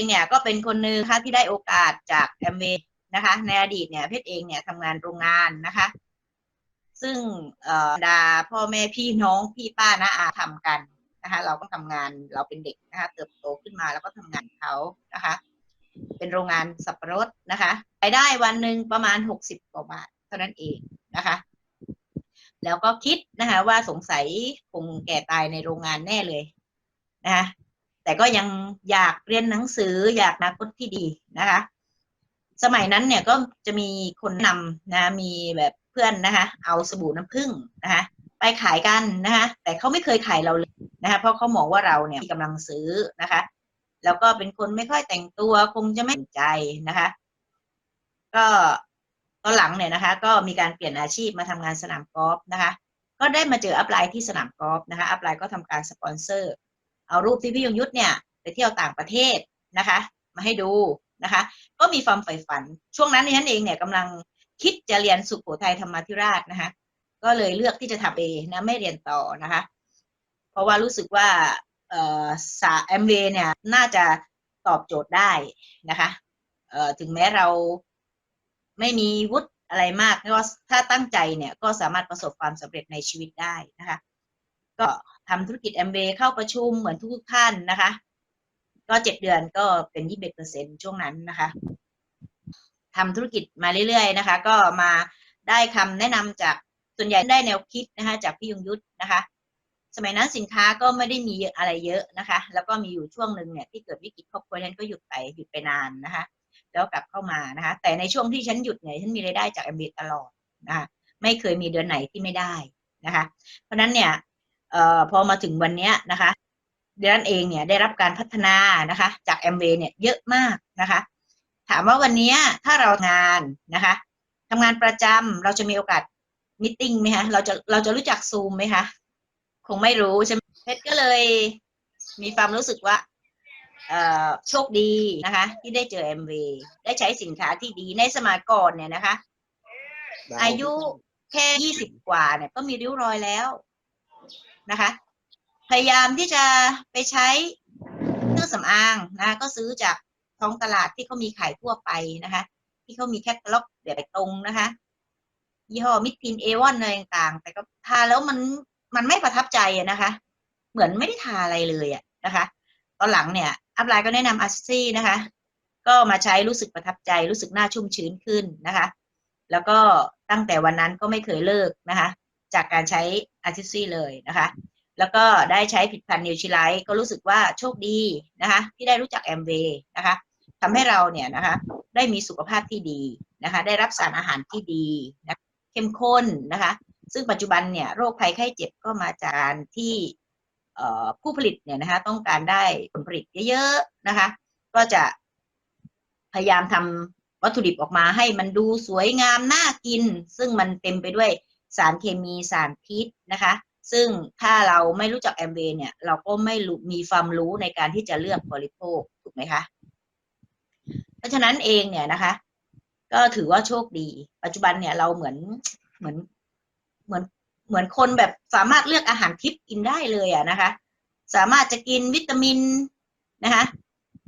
องเนี่ยก็เป็นคนหนึ่งค่ะที่ได้โอกาสจากแอมเวย์นะคะ ในอดีตเนี่ยเพชรเองเนี่ยทำงานโรงงานนะคะ ซึ่งเอ่อดาพ่อแม่พี่น้องพี่ป้านะอาทำกันนะคะ เราก็ทำงานเราเป็นเด็กนะคะ เติบโตขึ้นมาแล้วก็ทำงานเขานะคะ เป็นโรงงานสับปะรดนะคะรายได้วันหนึ่งประมาณหกสิบกว่าบาทเท่านั้นเองนะคะ แล้วก็คิดนะคะ ว่าสงสัยคงแก่ตายในโรงงานแน่เลยนะคะ แต่ก็ยังอยากเรียนหนังสืออยากอนาคตที่ดีนะคะ สมัยนั้นเนี่ยก็จะมีคนนำนะมีแบบเพื่อนนะคะ เอาสบู่น้ำผึ้งนะคะไปขายกันนะคะแต่เขาไม่เคยขายเราเลยนะคะเพราะเขามองว่าเราเนี่ยมีกำลังซื้อนะคะ แล้วก็เป็นคนไม่ค่อยแต่งตัวคงจะไม่สนใจนะคะ ก็ตอนหลังเนี่ยนะคะ ก็มีการเปลี่ยนอาชีพมาทำงานสนามกอล์ฟนะคะ ก็ได้มาเจออัพไลน์ที่สนามกอล์ฟนะคะอัพไลน์ก็ทำการสปอนเซอร์ เอารูปที่พี่ยงยุทธเนี่ยไปเที่ยวต่างประเทศนะคะ มาให้ดูนะคะ ก็มีความใฝ่ฝัน ช่วงนั้นดิฉันเองเนี่ยกำลังคิดจะเรียนสุโขทัยธรรมาธิราชนะคะ ก็เลยเลือกที่จะทำเอนะไม่เรียนต่อนะคะ เพราะว่ารู้สึกว่าเอ่อสาแอมเวเนี่ยน่าจะตอบโจทย์ได้นะคะเออถึงแม้เราไม่มีวุฒิอะไรมากก็ถ้าตั้งใจเนี่ยก็สามารถประสบความสำเร็จในชีวิตได้นะคะ ทำธุรกิจแอมเวเข้าประชุมเหมือนทุกท่านนะคะ ก็เจ็ดเดือนก็เป็นยี่สิบเปอร์เซ็นช่วงนั้นนะคะทำธุรกิจมาเรื่อยๆนะคะ ก็มาได้คำแนะนำจากส่วนใหญ่ได้แนวคิดนะคะ จากพี่ยงยุทธนะคะ สมัยนั้นสินค้าก็ไม่ได้มีอะไรเยอะนะคะ แล้วก็มีอยู่ช่วงหนึ่งเนี่ยที่เกิดวิกฤตครอบครัวฉันก็หยุดไปหยุดไปนานนะคะ แล้วกลับเข้ามานะคะ แต่ในช่วงที่ฉันหยุดเนี่ยฉันมีรายได้จากแอมเบตลอดนะคะไม่เคยมีเดือนไหนที่ไม่ได้นะคะ เพราะนั้นเนี่ย เอ่อพอมาถึงวันเนี้ยนะคะเดือนเองเนี่ยได้รับการพัฒนานะคะ จากแอมเบเนี่ยเยอะมากนะคะ ถามว่าวันนี้ถ้าเรางานนะคะทำงานประจำเราจะมีโอกาสมิ팅ไหมคะเราจะเราจะรู้จักซูมไหมคะคงไม่รู้ใช่ไหมเพชรก็เลยมีความรู้สึกว่าเอ่อโชคดีนะคะ ที่ได้เจอ MV ได้ใช้สินค้าที่ดีในสมัยก่อนเนี่ยนะคะ อายุแค่ยี่สิบกว่าเนี่ยก็มีริ้วรอยแล้ว นะคะ พยายามที่จะไปใช้เครื่องสำอางนะก็ซื้อจากท้องตลาดที่เขามีขายทั่วไปนะคะ ที่เขามีแคตตาล็อกเดี๋ยวไปตรงนะคะ ยี่ห้อมิดทินเอวอนอะไรต่างๆ แต่ก็ทาแล้วมันมันไม่ประทับใจนะคะ เหมือนไม่ได้ทาอะไรเลยอะนะคะ ตอนหลังเนี่ยอัพไลน์ก็แนะนำอาซี่นะคะ ก็มาใช้รู้สึกประทับใจรู้สึกหน้าชุ่มชื้นขึ้นนะคะ แล้วก็ตั้งแต่วันนั้นก็ไม่เคยเลิกนะคะ จากการใช้อาทิซี่เลยนะคะ แล้วก็ได้ใช้ผลิตภัณฑ์นิวชิไลท์ก็รู้สึกว่าโชคดีนะคะ ที่ได้รู้จักแอมเวย์นะคะทำให้เราเนี่ยนะคะได้มีสุขภาพที่ดีนะคะ ได้รับสารอาหารที่ดีนะเข้มข้นนะคะ ซึ่งปัจจุบันเนี่ยโรคภัยไข้เจ็บก็มาจากการที่ผู้ผลิตเนี่ยนะคะต้องการได้ผลผลิตเยอะๆนะคะ ก็จะพยายามทำวัตถุดิบออกมาให้มันดูสวยงามน่ากิน ซึ่งมันเต็มไปด้วย สารเคมีสารพิษนะคะ ซึ่งถ้าเราไม่รู้จักแอมเวย์เนี่ยเราก็ไม่มีความรู้ในการที่จะเลือกบริโภคถูกไหมคะเพราะฉะนั้นเองเนี่ยนะคะ ก็ถือว่าโชคดี ปัจจุบันเนี่ยเราเหมือนเหมือนเหมือนเหมือนคนแบบสามารถเลือกอาหารทิพย์กินได้เลยอะนะคะ สามารถจะกินวิตามินนะคะ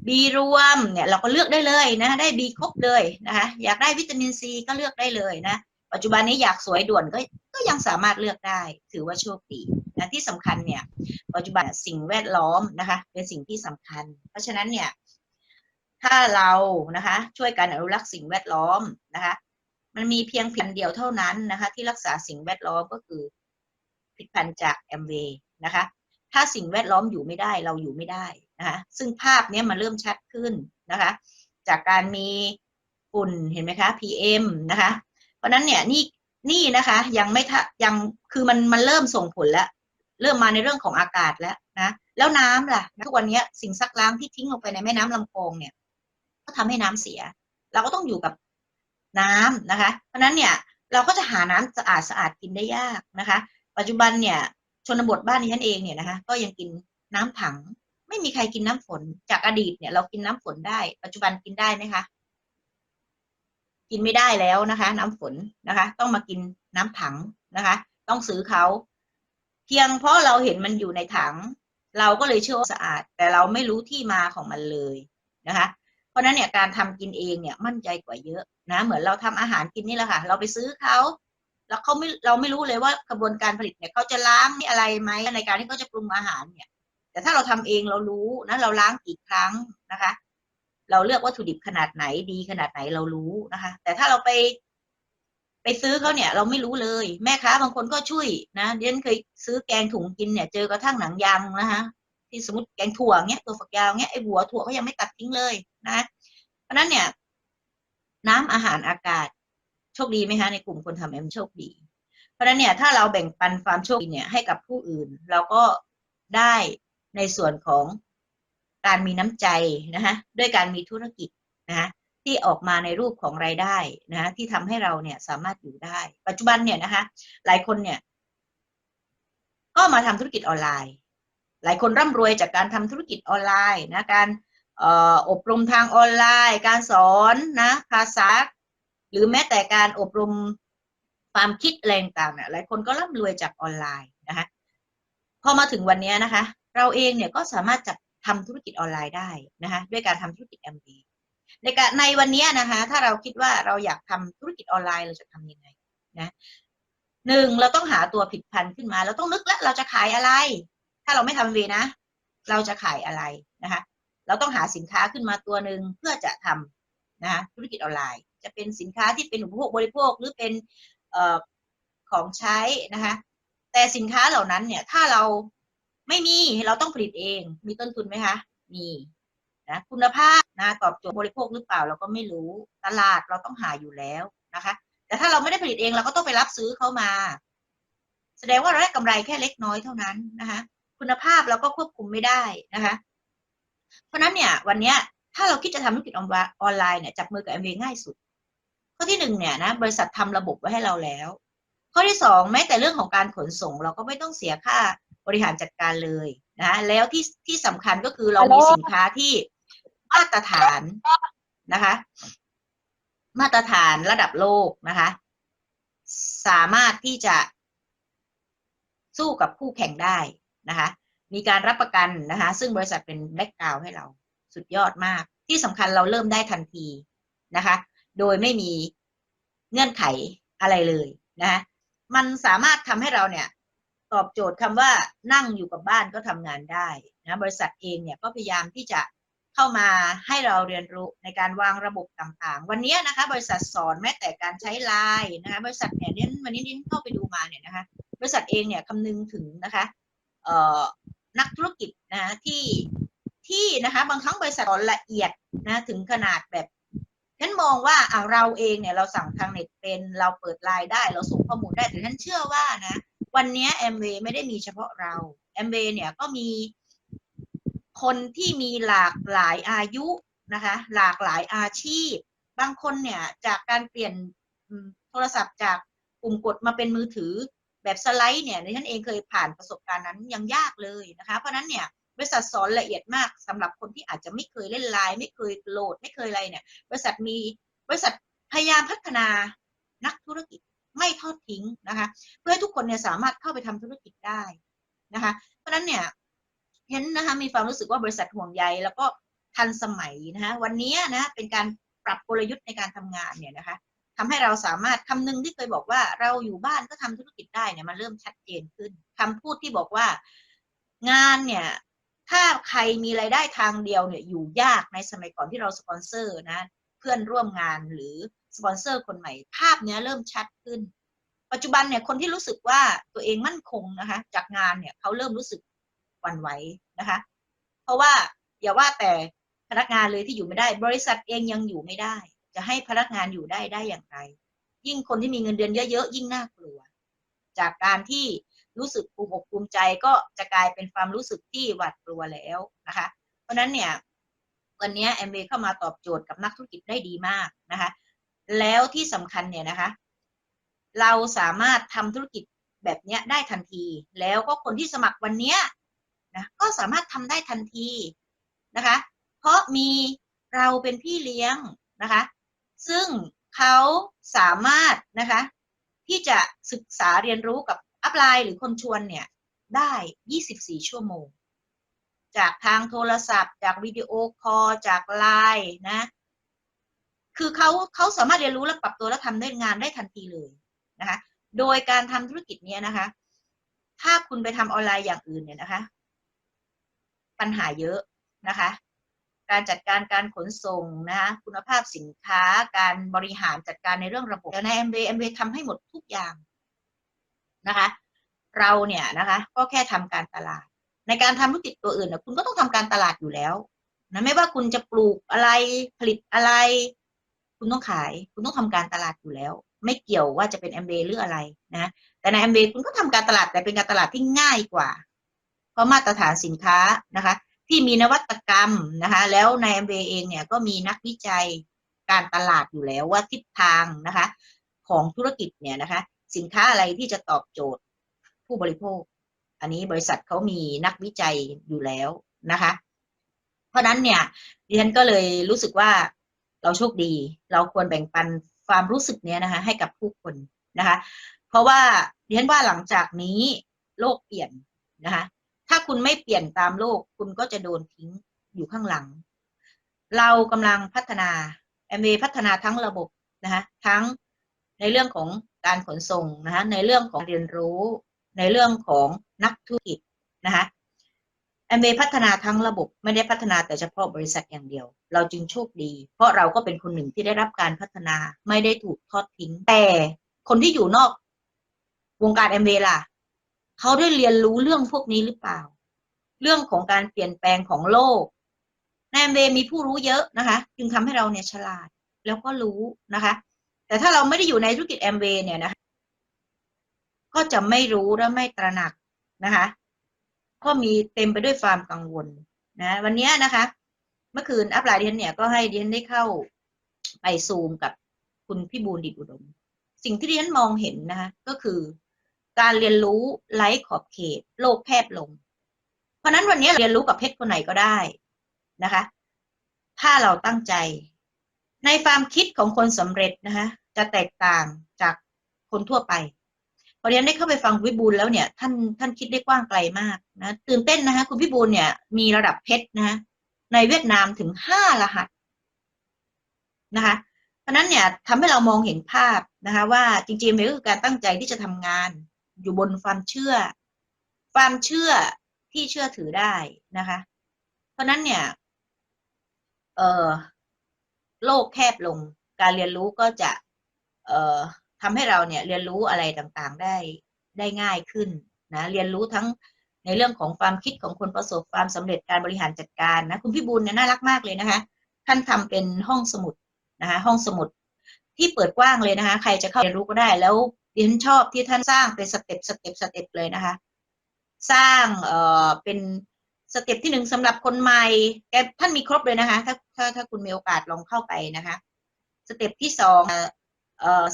บีรวมเนี่ยเราก็เลือกได้เลยนะ ได้บีครบเลยนะคะ อยากได้วิตามินซีก็เลือกได้เลยนะ ปัจจุบันนี้อยากสวยด่วนก็ก็ยังสามารถเลือกได้ ถือว่าโชคดีนะที่สำคัญเนี่ย ปัจจุบันสิ่งแวดล้อมนะคะ เป็นสิ่งที่สำคัญ เพราะฉะนั้นเนี่ย ถ้าเรานะคะ ช่วยกันอนุรักษ์สิ่งแวดล้อมนะคะ มันมีเพียงเพียงเดียวเท่านั้นนะคะ ที่รักษาสิ่งแวดล้อมก็คือผลิตภัณฑ์จากแอมเวย์นะคะ ถ้าสิ่งแวดล้อมอยู่ไม่ได้เราอยู่ไม่ได้นะคะซึ่งภาพนี้มันเริ่มชัดขึ้นนะคะ จากการมีฝุ่นเห็นไหมคะ PM นะคะ เพราะนั้นเนี่ยนี่นี่นะคะยังไม่ทยังคือมันมันเริ่มส่งผลแล้ว เริ่มมาในเรื่องของอากาศแล้วนะแล้วน้ำล่ะทุกวันนี้สิ่งซักล้างที่ทิ้งลงไปในแม่น้ำลำคลองเนี่ย ก็ทำให้น้ำเสีย เราก็ต้องอยู่กับน้ำนะคะ เพราะนั้นเนี่ยเราก็จะหาน้ำสะอาดสะอาดกินได้ยากนะคะ ปัจจุบันเนี่ยชนบทบ้านที่ฉันเองเนี่ยนะคะก็ยังกินน้ำถัง ไม่มีใครกินน้ำฝนจากอดีตเนี่ยเรากินน้ำฝนได้ ปัจจุบันกินได้ไหมคะ กินไม่ได้แล้วนะคะ น้ำฝนนะคะ ต้องมากินน้ำถังนะคะ ต้องซื้อเขาเพียงเพราะเราเห็นมันอยู่ในถัง เราก็เลยเชื่อว่าสะอาด แต่เราไม่รู้ที่มาของมันเลยนะคะ เพราะนั้นเนี่ยการทำกินเองเนี่ยมั่นใจกว่าเยอะนะ เหมือนเราทำอาหารกินนี่แหละค่ะ เราไปซื้อเขาแล้วเขาไม่เราไม่รู้เลยว่ากระบวนการผลิตเนี่ยเขาจะล้างนี่อะไรไหมในการที่เขาจะปรุงอาหารเนี่ย แต่ถ้าเราทำเองเรารู้นะเราล้างกี่ครั้งนะคะ เราเลือกวัตถุดิบขนาดไหนดีขนาดไหนเรารู้นะคะ แต่ถ้าเราไป ไปซื้อเขาเนี่ย เราไม่รู้เลย แม่ค้าบางคนก็ช่วยนะเดนเคยซื้อแกงถุงกินเนี่ย เจอกระทั่งหนังยางนะคะที่สมมติแกงถั่วเงี้ยตัวฝักยาวเงี้ยไอ้หัวถั่วเขายังไม่ตัดทิ้งเลยนะเพราะนั้นเนี่ย น้ำอาหารอากาศโชคดีไหมคะในกลุ่มคนทำแอมโชคดี เพราะนั้นเนี่ย ถ้าเราแบ่งปันความโชคดีเนี่ยให้กับผู้อื่น เราก็ได้ในส่วนของ การมีน้ำใจนะคะด้วยการมีธุรกิจนะคะที่ออกมาในรูปของรายได้นะคะที่ทำให้เราเนี่ยสามารถอยู่ได้ ปัจจุบันเนี่ยนะคะหลายคนเนี่ย ก็มาทำธุรกิจออนไลน์ หลายคนร่ำรวยจากการทำธุรกิจออนไลน์นะการอบรมทางออนไลน์ การสอนนะภาษา หรือแม้แต่การอบรมความคิดแรงต่างเนี่ยหลายคนก็ร่ำรวยจากออนไลน์นะคะพอมาถึงวันนี้นะคะ เราเองเนี่ยก็สามารถจะ ทำธุรกิจออนไลน์ได้นะคะด้วยการทำธุรกิจ MB ในการในวันนี้นะคะ ถ้าเราคิดว่าเราอยากทำธุรกิจออนไลน์เราจะทำยังไงนะหนึ่งเราต้องหาตัวผิดพันธุ์ขึ้นมา เราต้องนึกแล้วเราจะขายอะไร ถ้าเราไม่ทำเวนะ เราจะขายอะไรนะคะ เราต้องหาสินค้าขึ้นมาตัวหนึ่งเพื่อจะทำนะคะธุรกิจออนไลน์ จะเป็นสินค้าที่เป็นอุปโภคบริโภคหรือเป็นออของใช้นะคะ แต่สินค้าเหล่านั้นเนี่ยถ้าเรา ไม่มีเราต้องผลิตเอง มีต้นทุนไหมคะ มีนะคุณภาพนะตอบโจทย์บริโภคหรือเปล่าเราก็ไม่รู้ตลาดเราต้องหาอยู่แล้วนะคะ แต่ถ้าเราไม่ได้ผลิตเองเราก็ต้องไปรับซื้อเข้ามา แสดงว่าเราได้กำไรแค่เล็กน้อยเท่านั้นนะคะ คุณภาพเราก็ควบคุมไม่ได้นะคะ เพราะนั้นเนี่ยวันนี้ถ้าเราคิดจะทำธุรกิจออนไลน์เนี่ยจับมือกับ MV ง่ายสุด ข้อที่หนึ่งเนี่ยนะบริษัททำระบบไว้ให้เราแล้ว ข้อที่สองแม้แต่เรื่องของการขนส่งเราก็ไม่ต้องเสียค่า บริหารจัดการเลยนะแล้วที่ที่สำคัญก็คือเรามีสินค้าที่มาตรฐานนะคะ มาตรฐานระดับโลกนะคะ สามารถที่จะสู้กับคู่แข่งได้นะคะ มีการรับประกันนะคะ ซึ่งบริษัทเป็นแบ็กกราวให้เราสุดยอดมาก ที่สำคัญเราเริ่มได้ทันทีนะคะ โดยไม่มีเงื่อนไขอะไรเลยนะคะมันสามารถทำให้เราเนี่ย ตอบโจทย์คำว่านั่งอยู่กับบ้านก็ทำงานได้นะบริษัทเองเนี่ยก็พยายามที่จะเข้ามาให้เราเรียนรู้ในการวางระบบต่างๆ วันนี้นะคะ บริษัทสอนแม้แต่การใช้ไลน์นะคะบริษัทเนี่ยเนี่ยวันนี้นิ้นเข้าไปดูมาเนี่ยนะคะบริษัทเองเนี่ยคำนึงถึงนะคะเอ่อนักธุรกิจนะที่ที่นะคะบางครั้งบริษัทสอนละเอียดนะถึงขนาดแบบฉันมองว่าอ่าเราเองเนี่ยเราสั่งทางเน็ตเป็นเราเปิดไลน์ได้ เราส่งข้อมูลได้แต่ฉันเชื่อว่านะ วันนี้แอมเวย์ไม่ได้มีเฉพาะเราแอมเวย์เนี่ยก็มีคนที่มีหลากหลายอายุนะคะ หลากหลายอาชีพ บางคนเนี่ยจากการเปลี่ยนโทรศัพท์จากปุ่มกดมาเป็นมือถือแบบสไลด์เนี่ยในฉันเองเคยผ่านประสบการณ์นั้นยังยากเลยนะคะ เพราะนั้นเนี่ยบริษัทสอนละเอียดมากสำหรับคนที่อาจจะไม่เคยเล่นไลน์ไม่เคยโหลด ไม่เคยอะไรเนี่ย บริษัทมีบริษัทพยายามพัฒนานักธุรกิจ ไม่ทอดทิ้งนะคะ เพื่อให้ทุกคนเนี่ยสามารถเข้าไปทำธุรกิจได้นะคะ เพราะนั้นเนี่ยเห็นนะคะมีความรู้สึกว่าบริษัทห่วงใยแล้วก็ทันสมัยนะคะวันนี้นะเป็นการปรับกลยุทธ์ในการทำงานเนี่ยนะคะทำให้เราสามารถคำนึงที่เคยบอกว่าเราอยู่บ้านก็ทำธุรกิจได้เนี่ยมันเริ่มชัดเจนขึ้นคำพูดที่บอกว่างานเนี่ยถ้าใครมีรายได้ทางเดียวเนี่ยอยู่ยากในสมัยก่อนที่เราสปอนเซอร์นะเพื่อนร่วมงานหรือ สปอนเซอร์คนใหม่ ภาพเนี้ยเริ่มชัดขึ้น ปัจจุบันเนี่ยคนที่รู้สึกว่าตัวเองมั่นคงนะคะ จากงานเนี่ยเขาเริ่มรู้สึกวันไหวนะคะ เพราะว่าอย่าว่าแต่พนักงานเลยที่อยู่ไม่ได้ บริษัทเองยังอยู่ไม่ได้ จะให้พนักงานอยู่ได้ได้อย่างไร ยิ่งคนที่มีเงินเดือนเยอะๆยิ่งน่ากลัว จากการที่รู้สึกภูมิอกภูมิใจก็จะกลายเป็นความรู้สึกที่หวาดกลัวแล้วนะคะ เพราะนั้นเนี่ยวันนี้แอมเบเข้ามาตอบโจทย์กับนักธุรกิจได้ดีมากนะคะ แล้วที่สำคัญเนี่ยนะคะ เราสามารถทำธุรกิจแบบนี้ได้ทันที แล้วก็คนที่สมัครวันนี้นะก็สามารถทำได้ทันทีนะคะ เพราะมีเราเป็นพี่เลี้ยงนะคะ ซึ่งเขาสามารถนะคะ ที่จะศึกษาเรียนรู้กับอัพไลน์หรือคนชวนเนี่ย ได้ 24 ชั่วโมง จากทางโทรศัพท์ จากวิดีโอคอลจากไลน์นะ คือเขาเขาสามารถเรียนรู้และปรับตัวและทำได้งานได้ทันทีเลยนะคะโดยการทำธุรกิจเนี้ยนะคะ ถ้าคุณไปทำออนไลน์อย่างอื่นเนี่ยนะคะ ปัญหาเยอะนะคะ การจัดการการขนส่งนะคะคุณภาพสินค้าการบริหารจัดการในเรื่องระบบแต่ใน MB MB ทำให้หมดทุกอย่างนะคะ เราเนี่ยนะคะก็แค่ทำการตลาด ในการทำธุรกิจตัวอื่นนะคุณก็ต้องทำการตลาดอยู่แล้วนะไม่ว่าคุณจะปลูกอะไรผลิตอะไร คุณต้องขาย คุณต้องทำการตลาดอยู่แล้ว ไม่เกี่ยวว่าจะเป็น MB หรืออะไรนะแต่ใน MB คุณก็ทำการตลาดแต่เป็นการตลาดที่ง่ายกว่า เพราะมาตรฐานสินค้านะคะ ที่มีนวัตกรรมนะคะ แล้วใน MB เองเนี่ยก็มีนักวิจัยการตลาดอยู่แล้วว่าทิศทางนะคะ ของธุรกิจเนี่ยนะคะ สินค้าอะไรที่จะตอบโจทย์ผู้บริโภค อันนี้บริษัทเขามีนักวิจัยอยู่แล้วนะคะ เพราะนั้นเนี่ยดิฉันก็เลยรู้สึกว่า เราโชคดี เราควรแบ่งปันความรู้สึกเนี้ยนะคะ ให้กับผู้คนนะคะ เพราะว่าดิฉันว่าหลังจากนี้โลกเปลี่ยนนะคะ ถ้าคุณไม่เปลี่ยนตามโลก คุณก็จะโดนทิ้งอยู่ข้างหลัง เรากำลังพัฒนาแอมเพัฒนาทั้งระบบนะคะทั้งในเรื่องของการขนส่งนะคะในเรื่องของเรียนรู้ ในเรื่องของนักธุรกิจนะคะ แอมเพัฒนาทั้งระบบไม่ได้พัฒนาแต่เฉพาะบริษัทอย่างเดียว เราจึงโชคดี เพราะเราก็เป็นคนหนึ่งที่ได้รับการพัฒนาไม่ได้ถูกทอดทิ้ง แต่คนที่อยู่นอก วงการแอมเล่ะเขาได้เรียนรู้เรื่องพวกนี้หรือเปล่า เรื่องของการเปลี่ยนแปลงของโลกในแอมเมีผู้รู้เยอะนะคะ จึงทำให้เราเนี่ยฉลาดแล้วก็รู้นะคะ แต่ถ้าเราไม่ได้อยู่ในธุรกิจแอมเเนี่ยนะคะก็จะไม่รู้และไม่ตระหนักนะคะ ก็มีเต็มไปด้วยความกังวลนะวันนี้นะคะ เมื่อคืนอัปไลน์ดิฉันเนี่ยก็ให้ดิฉันได้เข้าไปซูมกับคุณพี่บูลดิตอุดม สิ่งที่ดิฉันมองเห็นนะคะก็คือการเรียนรู้ไร้ขอบเขต โลกแคบลง เพราะนั้นวันนี้เรียนรู้กับเพชรคนไหนก็ได้นะคะ ถ้าเราตั้งใจ ในความคิดของคนสำเร็จนะคะจะแตกต่างจากคนทั่วไป พอเรียนได้เข้าไปฟังวิบูลแล้วเนี่ยท่านท่านคิดได้กว้างไกลมากนะตื่นเต้นนะคะคุณพิบูลเนี่ยมีระดับเพชรนะในเวียดนามถึงห้ารหัสนะคะเพราะนั้นเนี่ยทำให้เรามองเห็นภาพนะคะว่าจริงๆมันก็คือการตั้งใจที่จะทำงาน อยู่บนความเชื่อ ความเชื่อที่เชื่อถือได้นะคะ เพราะนั้นเนี่ยเออโลกแคบลง การเรียนรู้ก็จะ เออ ทำให้เราเนี่ยเรียนรู้อะไรต่างๆได้ได้ง่ายขึ้นนะเรียนรู้ทั้งในเรื่องของความคิดของคนประสบความสำเร็จการบริหารจัดการนะคุณพี่บุญเนี่ยน่ารักมากเลยนะคะ ท่านทำเป็นห้องสมุดนะคะห้องสมุดที่เปิดกว้างเลยนะคะ ใครจะเข้าเรียนรู้ก็ได้ แล้วดิฉันชอบที่ท่านสร้างเป็นสเต็ปสเต็ปสเต็ปเลยนะคะ สร้างเอ่อเป็นสเต็ปที่หนึ่งสำหรับคนใหม่แกท่านมีครบเลยนะคะ ถ้าถ้าถ้าคุณมีโอกาสลองเข้าไปนะคะ สเต็ปที่สอง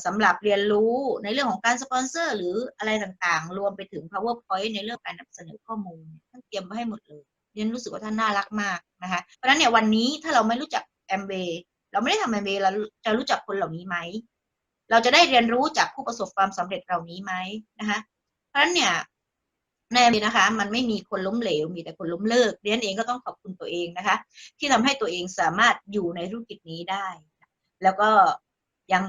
สำหรับเรียนรู้ในเรื่องของการสปอนเซอร์ หรืออะไรต่างๆ รวมไปถึง powerpoint ในเรื่องการนำเสนอข้อมูลท่านเตรียมไว้ให้หมดเลยเรียนรู้สึกว่าท่านน่ารักมากนะคะเพราะฉะนั้นเนี่ยวันนี้ถ้าเราไม่รู้จักแอมเบเราไม่ได้ทำแอมเบเราจะรู้จักคนเหล่านี้ไหมเราจะได้เรียนรู้จากผู้ประสบความสำเร็จเหล่านี้ไหมนะคะเพราะฉะนั้นเนี่ยแน่เลยนะคะ มันไม่มีคนล้มเหลว มีแต่คนล้มเลิกเรียนเองก็ต้องขอบคุณตัวเองนะคะ ที่ทำให้ตัวเองสามารถอยู่ในธุรกิจนี้ได้ แล้วก็ยัง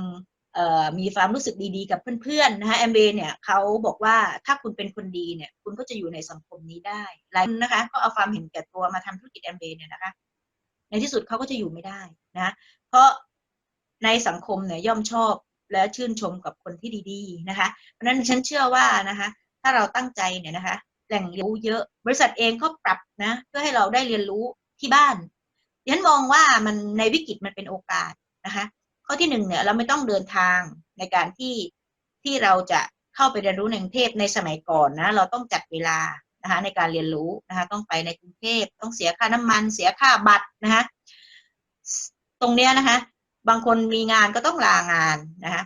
มีความรู้สึกดีๆ กับเพื่อนๆนะคะแอมเบเนี่ยเขาบอกว่าถ้าคุณเป็นคนดีเนี่ยคุณก็จะอยู่ในสังคมนี้ได้หลายคนนะคะก็เอาความเห็นแก่ตัวมาทำธุรกิจแอมเบเนี่ยนะคะ ในที่สุดเขาก็จะอยู่ไม่ได้นะเพราะในสังคมเนี่ยย่อมชอบและชื่นชมกับคนที่ดีๆนะคะ เพราะนั้นฉันเชื่อว่านะคะ ถ้าเราตั้งใจเนี่ยนะคะ แหล่งเรียนรู้เยอะบริษัทเองก็ปรับนะเพื่อให้เราได้เรียนรู้ที่บ้านฉันมองว่ามันในวิกฤตมันเป็นโอกาสนะคะ ข้อที่หนึ่งเนี่ยเราไม่ต้องเดินทางในการที่ที่เราจะเข้าไปเรียนรู้ในกรุงเทพในสมัยก่อนนะเราต้องจัดเวลานะคะในการเรียนรู้นะคะต้องไปในกรุงเทพต้องเสียค่าน้ำมัน เสียค่าบัตรนะคะตรงเนี้ยนะคะ บางคนมีงานก็ต้องลางานนะคะ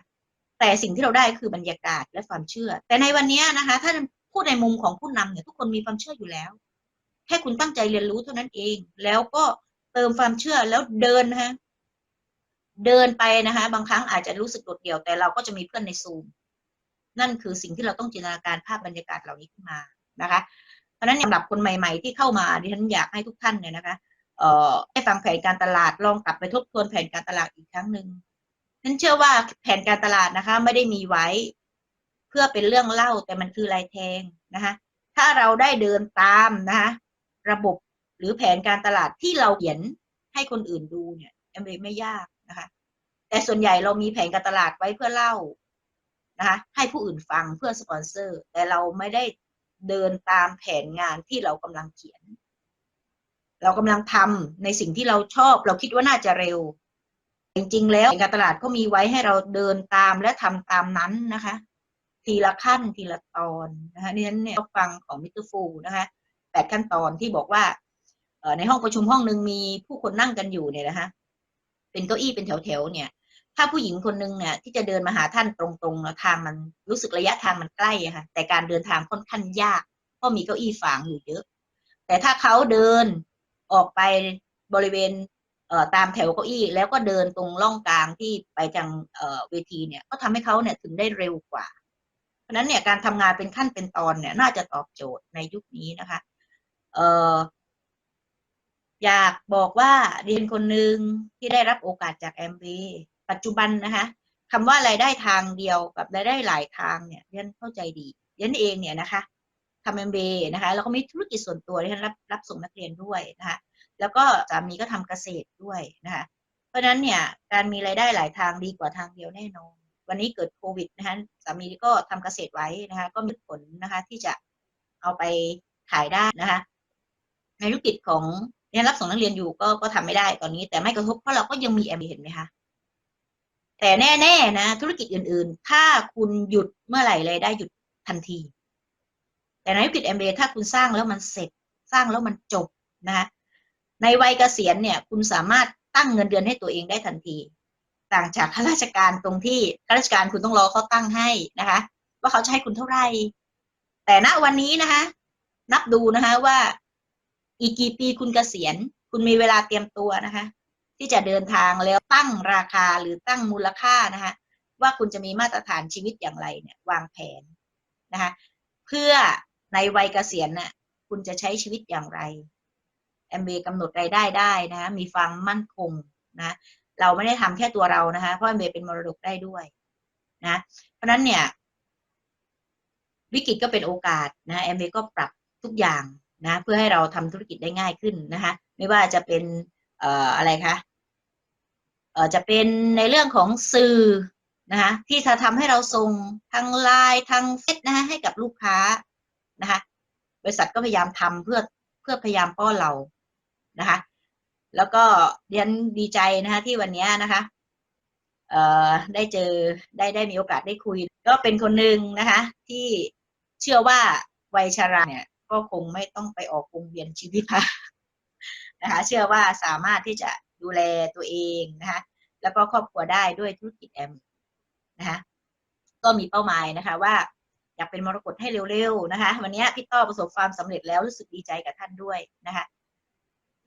แต่สิ่งที่เราได้คือบรรยากาศและความเชื่อ แต่ในวันนี้นะคะ ถ้าพูดในมุมของผู้นำเนี่ยทุกคนมีความเชื่ออยู่แล้วแค่คุณตั้งใจเรียนรู้เท่านั้นเอง แล้วก็เติมความเชื่อแล้วเดินนะคะ เดินไปนะคะ บางครั้งอาจจะรู้สึกโดดเดี่ยวแต่เราก็จะมีเพื่อนในซูม นั่นคือสิ่งที่เราต้องจินตนาการภาพบรรยากาศเหล่านี้ขึ้นมานะคะ เพราะฉะนั้นสำหรับคนใหม่ ๆ ที่เข้ามาดิฉันอยากให้ทุกท่านเนี่ยนะคะเอ่อได้ฟังแผนการตลาดลองกลับไปทบทวนแผนการตลาดอีกครั้งหนึ่งฉันเชื่อว่าแผนการตลาดนะคะ ไม่ได้มีไว้ เพื่อเป็นเรื่องเล่าแต่มันคือลายแทงนะคะ ถ้าเราได้เดินตามนะคะระบบหรือแผนการตลาดที่เราเขียนให้คนอื่นดูเนี่ยมเบไม่ยาก แต่ส่วนใหญ่เรามีแผนการตลาดไว้เพื่อเล่านะคะให้ผู้อื่นฟังเพื่อสปอนเซอร์ แต่เราไม่ได้เดินตามแผนงานที่เรากำลังเขียน เรากำลังทำในสิ่งที่เราชอบ เราคิดว่าน่าจะเร็ว จริงๆ แล้วการตลาดก็มีไว้ให้เราเดินตามและทำตามนั้นนะคะ ทีละขั้นทีละตอนนะคะนี่นั้นเนี่ยฟังของมิสเตอร์ฟูนะคะแปดขั้นตอนที่บอกว่าในห้องประชุมห้องหนึ่งมีผู้คนนั่งกันอยู่เนี่ยนะคะเป็นเก้าอี้เป็นแถวๆเนี่ย ถ้าผู้หญิงคนนึงเนี่ยที่จะเดินมาหาท่านตรงๆแล้วทางมันรู้สึกระยะทางมันใกล้อะค่ะ แต่การเดินทางค่อนข้างยาก เพราะมีเก้าอี้ฝางอยู่เยอะ แต่ถ้าเขาเดินออกไปบริเวณเอ่อตามแถวเก้าอี้ แล้วก็เดินตรงร่องกลางที่ไปจังเอ่อเวทีเนี่ยก็ทำให้เขาเนี่ยถึงได้เร็วกว่า เพราะนั้นเนี่ยการทำงานเป็นขั้นเป็นตอนเนี่ยน่าจะตอบโจทย์ในยุคนี้นะคะเอ่ออยากบอกว่าเรียนคนหนึ่งที่ได้รับโอกาสจากแอมบี ปัจจุบันนะคะคำว่ารายได้ทางเดียวกับรายได้หลายทางเนี่ยเรียนเข้าใจดีเรียนเองเนี่ยนะคะทำเอ็มบีนะคะแล้วก็มีธุรกิจส่วนตัวที่ฉันรับรับส่งนักเรียนด้วยนะคะแล้วก็สามีก็ทำเกษตรด้วยนะคะเพราะฉะนั้นเนี่ยการมีรายได้หลายทางดีกว่าทางเดียวแน่นอน วันนี้เกิดโควิดนะคะสามีก็ทำเกษตรไว้นะคะก็มีผลนะคะที่จะเอาไปขายได้นะคะในธุรกิจของเรียนรับส่งนักเรียนอยู่ก็ก็ทำไม่ได้ตอนนี้ แต่ไม่กระทบเพราะเราก็ยังมีแอมบีเห็นไหมคะ แต่แน่ๆนะธุรกิจอื่นๆ ถ้าคุณหยุดเมื่อไหร่เลยได้หยุดทันที แต่ในธุรกิจ MBA ถ้าคุณสร้างแล้วมันเสร็จสร้างแล้วมันจบนะคะในวัยเกษียณเนี่ยคุณสามารถตั้งเงินเดือนให้ตัวเองได้ทันที ต่างจากข้าราชการตรงที่ข้าราชการคุณต้องรอเขาตั้งให้นะคะ ว่าเขาจะให้คุณเท่าไหร่แต่ณวันนี้นะคะ นับดูนะคะว่า อีกกี่ปีคุณเกษียณ คุณมีเวลาเตรียมตัวนะคะ ที่จะเดินทางแล้วตั้งราคาหรือตั้งมูลค่านะคะว่าคุณจะมีมาตรฐานชีวิตอย่างไรเนี่ยวางแผนนะคะเพื่อในวัยเกษียณน่ะคุณจะใช้ชีวิตอย่างไรแอมเบกำหนดรายได้ได้นะคะมีฟังมั่นคงนะเราไม่ได้ทำแค่ตัวเรานะคะเพราะแอมเบเป็นมรดกได้ด้วยนะเพราะนั้นเนี่ยวิกฤตก็เป็นโอกาสนะแอมเบก็ปรับทุกอย่างนะเพื่อให้เราทำธุรกิจได้ง่ายขึ้นนะคะไม่ว่าจะเป็นเอ่ออะไรคะ จะเป็นในเรื่องของสื่อนะคะที่จะทำให้เราส่งทางไลน์ทางเฟซนะคะให้กับลูกค้านะคะบริษัทก็พยายามทำเพื่อเพื่อพยายามป้อนเรานะคะแล้วก็เรียนดีใจนะคะที่วันนี้นะคะเอ่อได้เจอได้ได้มีโอกาสได้คุย ก็เป็นคนหนึ่งนะคะ ที่เชื่อว่าวัยชราเนี่ยก็คงไม่ต้องไปออกวงเวียนชีวิตค่ะนะคะ เชื่อว่าสามารถที่จะ ดูแลตัวเองนะคะแล้วก็ครอบครัวได้ด้วยธุรกิจแอมนะคะก็มีเป้าหมายนะคะว่าอยากเป็นมรกตให้เร็วๆนะคะ วันนี้พี่ต้อประสบความสำเร็จแล้วรู้สึกดีใจกับท่านด้วยนะคะ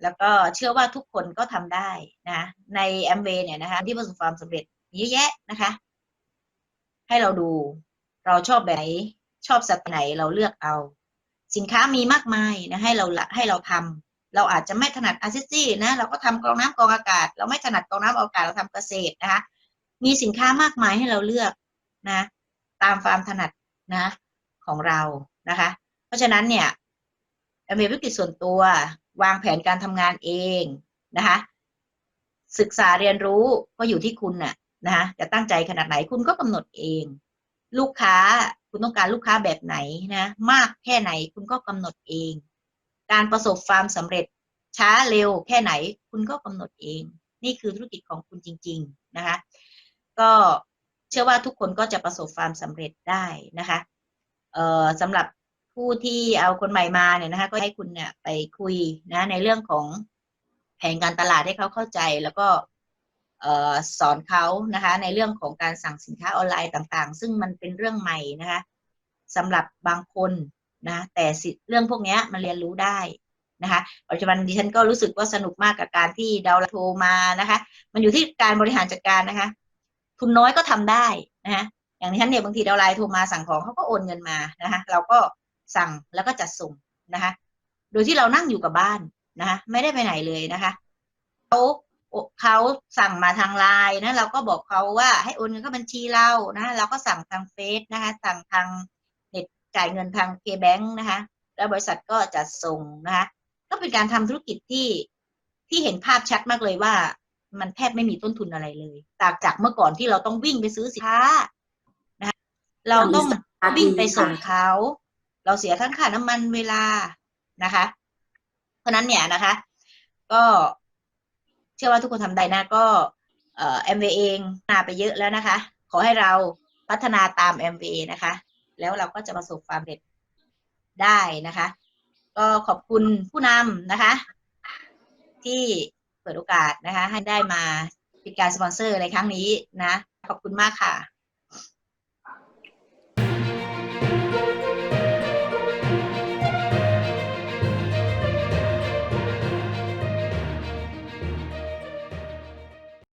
แล้วก็เชื่อว่าทุกคนก็ทำได้นะในแอมเบเนี่ยนะคะที่ประสบความสำเร็จเยอะแยะนะคะ ให้เราดูเราชอบแบบไหนชอบสัตว์ไหนเราเลือกเอา สินค้ามีมากมายนะให้เราให้เราทำ เราอาจจะไม่ถนัดอาซิซี่นะเราก็ทำกรองน้ำกรองอากาศ เราไม่ถนัดกรองน้ำอากาศเราทำเกษตรนะคะมีสินค้ามากมายให้เราเลือกนะตามความถนัดนะของเรานะคะ เพราะฉะนั้นเนี่ยมีวิกฤตส่วนตัววางแผนการทำงานเองนะคะศึกษาเรียนรู้ก็อยู่ที่คุณน่ะนะคะจะตั้งใจขนาดไหนคุณก็กำหนดเอง ลูกค้าคุณต้องการลูกค้าแบบไหนนะ มากแค่ไหนคุณก็กำหนดเอง การประสบความสำเร็จช้าเร็วแค่ไหน คุณก็กำหนดเอง นี่คือธุรกิจของคุณจริง ๆนะคะ ก็เชื่อว่าทุกคนก็จะประสบความสำเร็จได้นะคะเอ่อสำหรับผู้ที่เอาคนใหม่มาเนี่ยนะคะ ก็ให้คุณเนี่ยไปคุยนะในเรื่องของแผนการตลาดให้เขาเข้าใจแล้วก็เออสอนเขานะคะ ในเรื่องของการสั่งสินค้าออนไลน์ต่างๆ ซึ่งมันเป็นเรื่องใหม่นะคะสำหรับบางคน นะแต่เรื่องพวกนี้มันเรียนรู้ได้นะคะปัจจุบันดิฉันก็รู้สึกว่าสนุกมากกับการที่ดาวโทรมานะคะ มันอยู่ที่การบริหารจัดการนะคะ ทุนน้อยก็ทำได้นะคะอย่างที่ฉันเนี่ยบางทีดาวไลน์โทรมาสั่งของเขาก็โอนเงินมานะคะเราก็สั่งแล้วก็จัดส่งนะคะ โดยที่เรานั่งอยู่กับบ้านนะคะไม่ได้ไปไหนเลยนะคะเขาเขาสั่งมาทางไลน์นะเราก็บอกเขาว่าให้โอนเงินเข้าบัญชีเรานะเราก็สั่งทางเฟซนะคะ สั่งทาง จ่ายเงินทางเคแบงนะคะแล้วบริษัทก็จัดส่งนะคะก็เป็นการทำธุรกิจที่ที่เห็นภาพชัดมากเลยว่า มันแทบไม่มีต้นทุนอะไรเลยต่างจากเมื่อก่อนที่เราต้องวิ่งไปซื้อสินค้านะคะเราต้องวิ่งไปส่งเขาเราเสียทั้งค่าน้ำมันเวลานะคะ เพราะนั้นเนี่ยนะคะ ก็เชื่อว่าทุกคนทำได้นะก็เอ่อแอมเเองนาไปเยอะแล้วนะคะ ขอให้เราพัฒนาตามแอมเนะคะ แล้วเราก็จะประสบความสำเร็จได้นะคะ ก็ขอบคุณผู้นำนะคะ ที่เปิดโอกาสนะคะ ให้ได้มาเป็นการสปอนเซอร์ในครั้งนี้นะ ขอบคุณมากค่ะ